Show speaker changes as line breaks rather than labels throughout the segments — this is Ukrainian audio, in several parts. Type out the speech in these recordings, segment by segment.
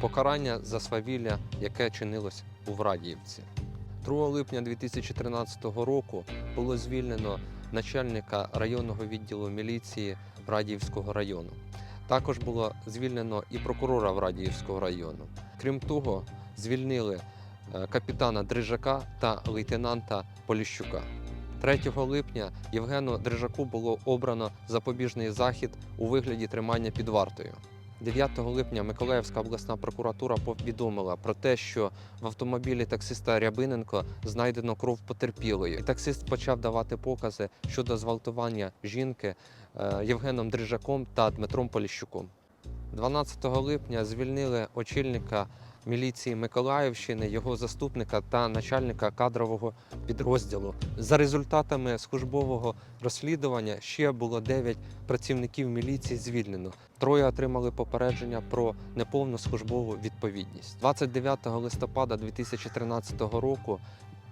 покарання за свавілля, яке чинилось у Врадіївці. 2 липня 2013 року було звільнено начальника районного відділу міліції Врадіївського району. Також було звільнено і прокурора Врадіївського району. Крім того, звільнили е, капітана Дрижака та лейтенанта Поліщука. 3 липня Євгену Дрижаку було обрано запобіжний захід у вигляді тримання під вартою. 9 липня Миколаївська обласна прокуратура повідомила про те, що в автомобілі таксиста Рябиненко знайдено кров потерпілої. І таксист почав давати покази щодо зґвалтування жінки е, Євгеном Дрижаком та Дмитром Поліщуком. 12 липня звільнили очільника міліції Миколаївщини, його заступника та начальника кадрового підрозділу. За результатами службового розслідування ще було 9 працівників міліції звільнено. Троє отримали попередження про неповну службову відповідність. 29 листопада 2013 року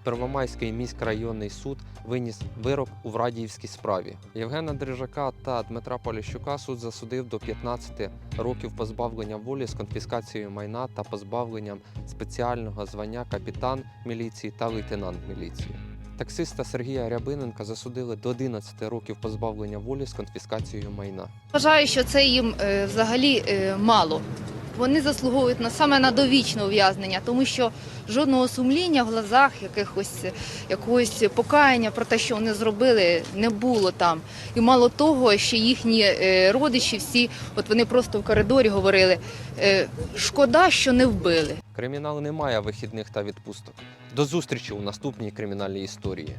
Первомайський міськрайонний суд виніс вирок у Врадіївській справі. Євгена Дрижака та Дмитра Поліщука суд засудив до 15 років позбавлення волі з конфіскацією майна та позбавленням спеціального звання капітан міліції та лейтенант міліції. Таксиста Сергія Рябиненка засудили до 11 років позбавлення волі з конфіскацією майна.
Вважаю, що це їм е, взагалі е, мало. Вони заслуговують на саме на довічне ув'язнення, тому що жодного сумління в глазах, якихось якогось покаяння про те, що вони зробили, не було там. І мало того, ще їхні е, родичі всі, от вони просто в коридорі говорили: е, шкода, що не вбили.
Кримінал не має вихідних та відпусток. До зустрічі у наступній кримінальній історії.